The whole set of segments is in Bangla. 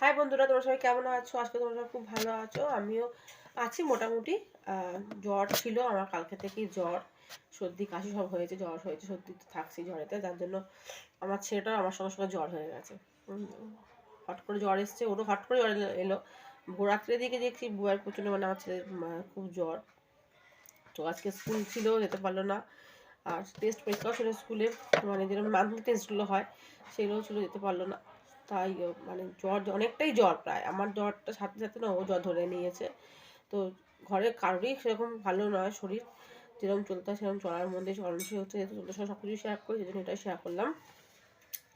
হাই বন্ধুরা, তোমরা সবাই কেমন আছো? আজকে তোমরা সবাই খুব ভালো আছো। আমিও আছি মোটামুটি। জ্বর ছিল, আমার কালকে থেকেই জ্বর। সর্দি, কাশি সব হয়েছে, জ্বর হয়েছে, সর্দি তো থাকছি জ্বরেতে, যার জন্য আমার ছেলেটাও আমার সঙ্গে সঙ্গে জ্বর হয়ে গেছে। হট করে জ্বর এসছে, ওরও হট করে জ্বর এলো- এলো। ভোরাত্রের দিকে দেখছি বুয়ার প্রচণ্ড মানে আমার ছেলের খুব জ্বর। তো আজকে স্কুল ছিল, যেতে পারল না। আর টেস্ট পরীক্ষাও ছিল স্কুলে মানে যেরকম মান্থলি টেস্টগুলো হয়, সেগুলোও ছিল, যেতে পারল না। তাই মানে জ্বর অনেকটাই জ্বর প্রায়। আমার জ্বরটা সাথে সাথে না ও জ্বর ধরে নিয়েছে। তো ঘরে কারোরই সেরকম ভালো নয় শরীর। যেরকম চলতে হয় সেরকম চলার মধ্যে চলনসি হচ্ছে যেহেতু চলতে সব কিছু শেয়ার করি সেজন্য এটাই শেয়ার করলাম।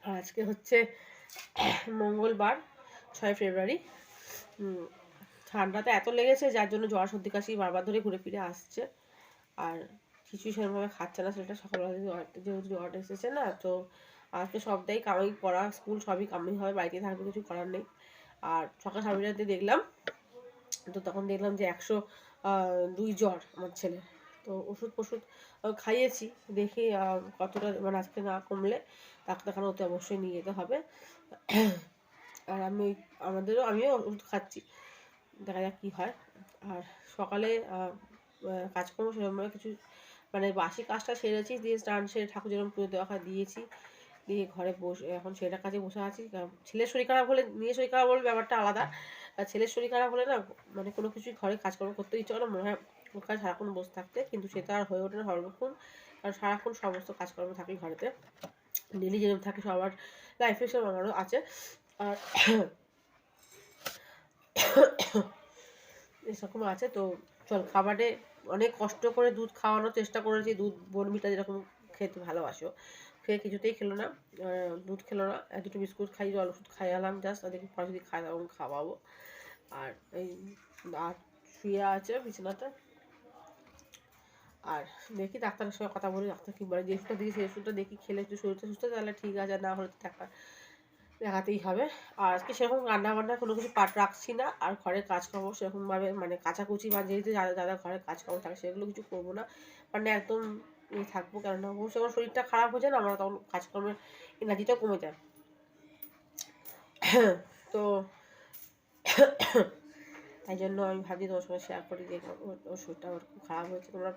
আর আজকে হচ্ছে মঙ্গলবার ছয় ফেব্রুয়ারি। উম, ঠান্ডাটা এত লেগেছে যার জন্য জ্বর সর্দি কাশি বারবার ধরে ঘুরে ফিরে আসছে। আর কিছুই সেরকমভাবে খাচ্ছে না সেটা সকালবেলা জ্বর যেহেতু জ্বর এসেছে না তো আজকে সবটাই কামাই পড়া স্কুল সবই কামাই হবে বাড়িতে থাকবে কিছু করার নেই। আর সকাল সাড়ে দেখলাম তো তখন দেখলাম যে একশো দুই জ্বর আমার ছেলে। তো ওষুধ আহ, খাইয়েছি দেখি কতটা মানে আজকে না কমলে ডাক্তারখানা ওতে অবশ্যই নিয়ে যেতে হবে। আর আমি ওই আমাদেরও আমিও ওষুধ খাচ্ছি। দেখা যাক কী হয়। আর সকালে কাজকর্ম সেরকমভাবে কিছু মানে বাসি কাজটা সেরেছি দিয়ে স্নান সেরে ঠাকুর যেরকম পুজো দেওয়া হয় দিয়েছি। দিয়ে ঘরে বসে, এখন ছেলেটার কাছে বসে আছি। ছেলের শরীর খারাপ হলে নিয়ে শরীর খারাপ হলে ব্যাপারটা আলাদা। আর ছেলের শরীর খারাপ হলে না মানে কোনো কিছুই ঘরে কাজকর্ম করতে ইচ্ছে করে না মনে হয় ওর কাছে সারাক্ষণ বসে থাকতে, কিন্তু সেটা আর হয়ে ওঠে না সর্বক্ষণ। কারণ সারাক্ষণ সমস্ত কাজকর্ম থাকে ঘরেতে। ডেলি যেরকম থাকে সবার লাইফে সব আমারও আছে। আর এরকম আছে। তো চল, খাবারে অনেক কষ্ট করে দুধ খাওয়ানোর চেষ্টা করেছি। দুধ বনবিটা যেরকম খেতে ভালোবাসো। খেয়ে কিছুতেই খেলো না। দুধ খেলো না দুটো বিস্কুট খাই, জল ওষুধ খাইয়ালাম জাস্ট দেখি পরে যদি খাই, তখন খাওয়াবো। আর এই আর শুয়ে আছে বিছানাতে। আর দেখি ডাক্তারের সঙ্গে কথা বলি, ডাক্তার কি বলে? যে ওষুধটা দিয়েছে সেই ওষুধটা দেখি, খেলে একটু শরীরটা সুস্থ তাহলে ঠিক আছে, না হলে দেখা দেখাতেই হবে। আর আজকে সেরকম রান্না বান্না কোনো কিছু পাট রাখছি না, আর ঘরের কাজ কাজকর্ম সেরকমভাবে মানে কাচাকুচি বা যেহেতু যারা যারা ঘরের কাজকর্ম থাকে, সেগুলো কিছু করব না। মানে একদম ইয়ে থাকব, কেননা ও যখন শরীরটা খারাপ হয়ে যায় না, আমার তখন কাজকর্মের এনার্জিটা কমে যায়। তো তাই জন্য আমি ভাবছি তোমার সঙ্গে শেয়ার করি যে ওর- শরীরটা আমার খুব খারাপ হয়েছে। তোমরা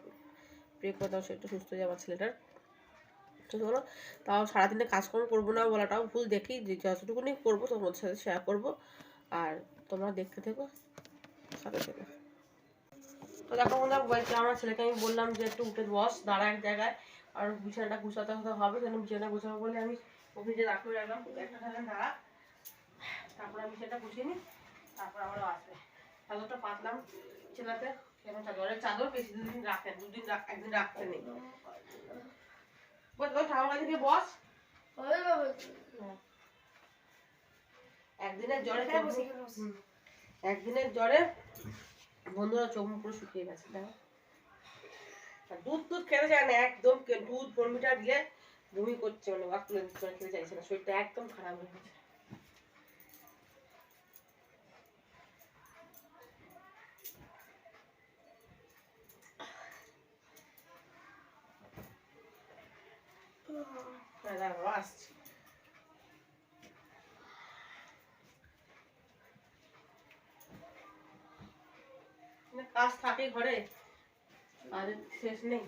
প্রে করে দাও শরীরটা সুস্থ হয়ে আমার ছেলেটার। তো চলো, তাও সারাদিনে কাজকর্ম করব না বলাটাও ভুল, দেখি যে যতটুকুনি করব তোমাদের সাথে শেয়ার করব। আর তোমরা দেখতে থেকো, সাথে থেকো। তো দেখো বন্ধুরা বলছি আমার ছেলেকে আমি বললাম যে একটু উঠে বস দাঁড়া এক জায়গায়। আর বিছানাটা গুছাতে হতে হবে যেন বিছানা গুছাবো বলে আমি অফিসে রাখতে রাখলাম। একটা দাঁড়া। তারপর আমি সেটা গুছিয়ে নিই তারপর আবারও আসবে। চাদরটা পাতলাম বিছানাতে কেন চাদরের চাদর বেশি দিন রাখতে দুদিন রাখ- একদিন রাখতে নেই। বস ওই ঠাকুর কাছে গিয়ে বস। একদিনের জ্বরে একদিনের জ্বরে বন্ধুরা চোখ মুখ পুরো শুকিয়ে গেছে, দেখো। দুধ দুধ খেতে চায় না, একদম দুধ বর্মিটা দিলে বমি করছে মানে ওয়াক তুলে দিচ্ছে মানে খেতে চাইছে না, শরীরটা একদম খারাপ হয়ে গেছে। হ্যাঁ আসছি। কাজ থাকে ঘরে কাজের শেষ নেই।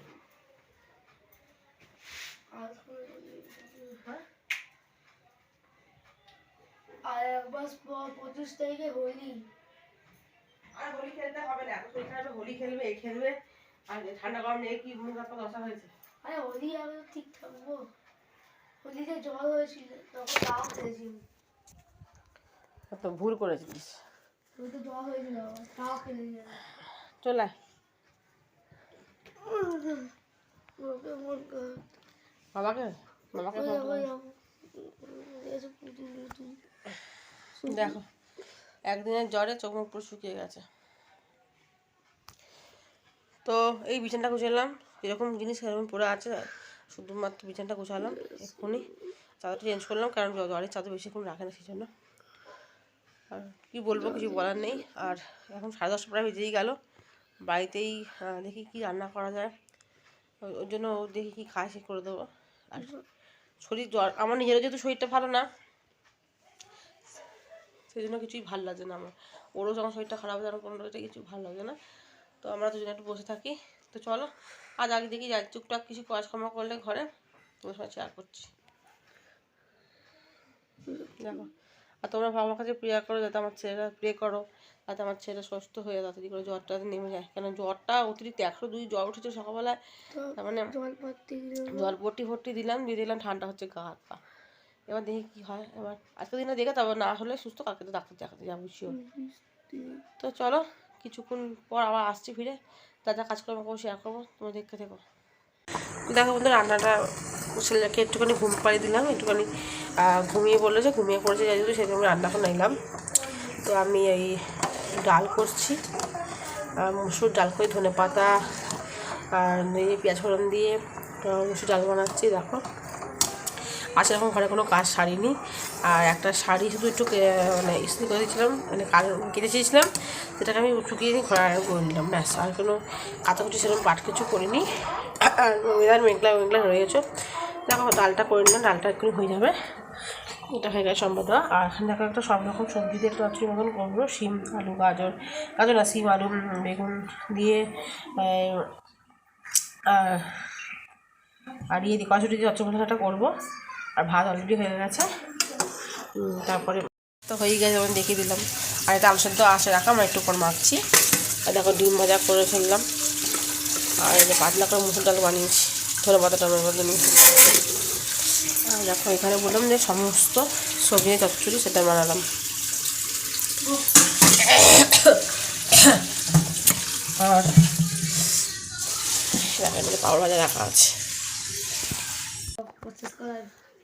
হ্যাঁ? আর একবার পঁচিশ তারিখে হোলি। আর হোলি খেলতে হবে না এত শরীর খারাপ হোলি খেলবে এই খেলবে আর ঠান্ডা গরম নেই কি মুখ হাত দশা হয়েছে? আরে হোলি আমি ঠিক থাকব। হোলিতে জ্বর হয়েছিল তখন তাও খেলেছি তো ভুল করেছিস হোলিতে জ্বর হয়েছিল তাও আমি। চল বাবাকে বাবাকে। দেখো, একদিনের জ্বরে চোখ মুখ পুরো শুকিয়ে গেছে। তো এই বিছানটা গুছালাম যেরকম জিনিস সেরকম পড়ে আছে, শুধুমাত্র বিছানটা গুছালাম, এক্ষুনি চাদরটা চেঞ্জ করলাম, কারণ জ্বরের চাদর বেশিক্ষণ রাখে না সেই জন্য আর কী বলব, কিছু বলার নেই। আর এখন সাড়ে দশটা প্রায় বেজেই গেল। বাড়িতেই দেখি কি রান্না করা যায়। ওই- জন্য দেখি কি খায় সে করে দেবো। আর শরীর জ্বর, আমার নিজেরও যেহেতু শরীরটা ভালো না সেই জন্য কিছুই ভালো লাগছে না আমার। ওরও যখন শরীরটা খারাপ হয়ে কোনো কিছু ভালো লাগছে না। তো আমরা দুজনে একটু বসে থাকি। তো চলো, আজ আগে দেখি যাই, টুকটাক কিছু কাজকর্ম করলে ঘরে, তোমার সঙ্গে শেয়ার করছি। দেখো আর তোমরা আমার কাছে প্রেয়ার করো যাতে আমার ছেলেরা প্রে করো যাতে আমার ছেলে সুস্থ হয়ে তাড়াতাড়ি করে জ্বরটা নেমে যায়। কেন জ্বরটা অতিরিক্ত একশো দুই জ্বর উঠেছে সকালবেলায় তার মানে জল ভর্তি ভর্তি ভর্তি দিলাম দিয়ে দিলাম ঠান্ডা হচ্ছে গা হাত পা। এবার দেখি কী হয় এবার আজকে দিনে দেখে তারপর না হলে সুস্থ কালকে তো ডাক্তার দেখাতে যাব শিওর তো চলো কিছুক্ষণ পর আবার আসছি ফিরে যা যা কাজকর্ম করব শেয়ার করব তোমরা দেখতে থেকো। দেখো বন্ধু, রান্নাটা ছেলেকে একটুখানি ঘুম পাড়িয়ে দিলাম, একটুখানি ঘুমিয়ে পড়ল যে ঘুমিয়ে পড়েছে যাই জন্য আমি রান্না করে নিলাম তো আমি এই ডাল করছি মুসুর ডাল করে ধনে পাতা, আর এই পেঁয়াজ ফোড়ন দিয়ে মুসুর ডাল বানাচ্ছি, দেখো। আজ এখন ঘরে কোনো কাজ সারিনি, আর একটা শাড়ি শুধু একটু মানে ইস্ত্রি করে দিয়েছিলাম মানে কাল কেটে চেয়েছিলাম, সেটাকে আমি শুকিয়ে ঘরে করে নিলাম, ব্যাস, আর কোনো কাটাকুটি সেরকম পাট কিছু করিনি। আর ওয়েদার মেঘলা মেঘলা রয়েছে দেখো, ডালটা করে নিলাম, ডালটা একটু হয়ে যাবে। এটা হয়ে গেছে সম্ভবত আর দেখো, একটা সব রকম সবজি দিয়ে একটা চচ্চড়ি মতন করব শিম, আলু, গাজর। গাজর না, শিম, আলু বেগুন দিয়ে আর ইয়ে দিয়ে কচুরি দিয়ে চচ্চড়ি করব। আর ভাত অলরেডি হয়ে গেছে। তারপরে তো হয়ে গেছে যেমন দেখিয়ে দিলাম। আর এটা আলু সেদ্ধ আসে রাখা, আমরা একটু পর মাখছি। আর দেখো, ডিম ভাজা করে ফেললাম। আর এই যে পাতলা করে মুসুর ডাল বানিয়েছি। ধরে পাতাটা টমেটো পাতা নিয়েছি আর দেখো, এখানে বললাম যে সমস্ত সবজি চচ্চুরি সেটা বানালাম। আর পাউডার ভাজা রাখা আছে।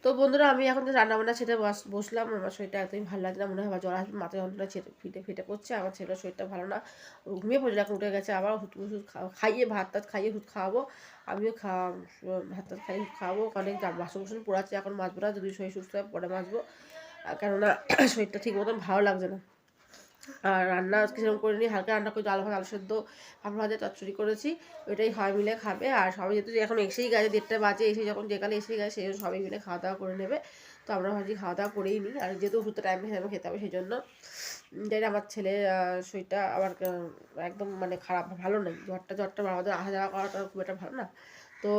তো বন্ধুরা আমি এখন রান্নাবান্না ছেড়ে বস- বসলাম। আমার শরীরটা একদমই ভালো লাগছে না, মনে হয় আমার জ্বর আসবে মাথা যন্ত্রণা ছেড়ে ফিটে ফিটে পড়ছে। আমার ছেলের শরীরটা ভালো না। ঘুমিয়ে পড়ছে, এখন উঠে গেছে। আবার ওষুধ খা- খাইয়ে ভাত টাত খাইয়ে ওষুধ খাওয়াবো। আমিও খা, ভাত টাত খাইয়ে ওষুধ খাওয়াবো। অনেক বাসন কুসন পড়াচ্ছে এখন মাছবো না। যদি শরীর সুস্থ হয় পরে মাছবো কেননা, শরীরটা ঠিক মতন ভালো লাগছে না। আর রান্না আজকে সেরকম করে নিই হালকা রান্না করে, ডাল ভাত, আলু সেদ্ধ ভাত ভাজা, চচ্চড়ি করেছি ওইটাই সবাই মিলে খাবে। আর সবাই যেহেতু এখন এসেই গেছে, দেড়টা বাজে, এসে যখন যেকালে এসেই গেছে সেই সবাই মিলে খাওয়া দাওয়া করে নেবে। তো আমরা ভাবছি খাওয়া দাওয়া করেই নিই, আর যেহেতু ওষুধটা টাইমে টাইমে খেতে হবে সেই জন্য যাই আমার ছেলে শরীরটা আবার একদম মানে খারাপ, ভালো নেই, জ্বরটা জ্বরটা আমাদের আসা যাওয়া করাটা খুব একটা ভালো না। তো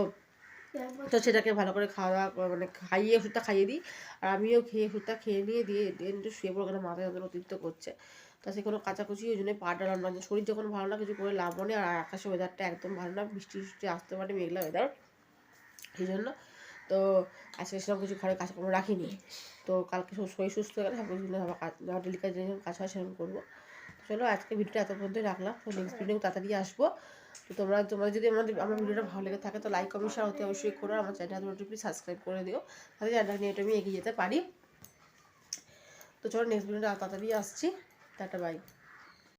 তো সেটাকে ভালো করে খাওয়া দাওয়া মানে খাইয়ে ওষুধটা খাইয়ে দিই, আর আমিও খেয়ে ওষুধটা খেয়ে নিয়ে দিয়ে দিয়ে শুয়ে পড়ো মাথা যন্ত্রণা অতিরিক্ত করছে। তা সে কোনো কাচাকুচি, ওই জন্য পা ডালাম না শরীর যখন ভালো না, কিছু করে লাভ নেই, আর আকাশের ওয়েদারটা একদম ভালো না, বৃষ্টি বৃষ্টি আসতে পারে, মেঘলা ওয়েদার সেই জন্য তো আজকে সেরকম কিছু ঘরে কাজকর্ম রাখিনি। তো কালকে শরীর সুস্থ হয়ে গেলে সব কিছু আমার ডেলি কাজ যেরকম কাজ হয় সেরকম করব। চলো, আজকে ভিডিওটা এত পর্যন্ত রাখলাম। তো নেক্সট ভিডিও তাড়াতাড়ি আসব। তো তোমরা তোমরা যদি আমাদের আমার ভিডিওটা ভালো লেগে থাকে, তো লাইক কমেন্ট শেয়ার হতে অবশ্যই করো। আমার চ্যানেলটা প্লিজ সাবস্ক্রাইব করে দিও। তাহলে চ্যানেলটা নিয়ে একটু আমি এগিয়ে যেতে পারি। তো চলো নেক্সট ভিডিওটা তাড়াতাড়ি আসছি। Tata bye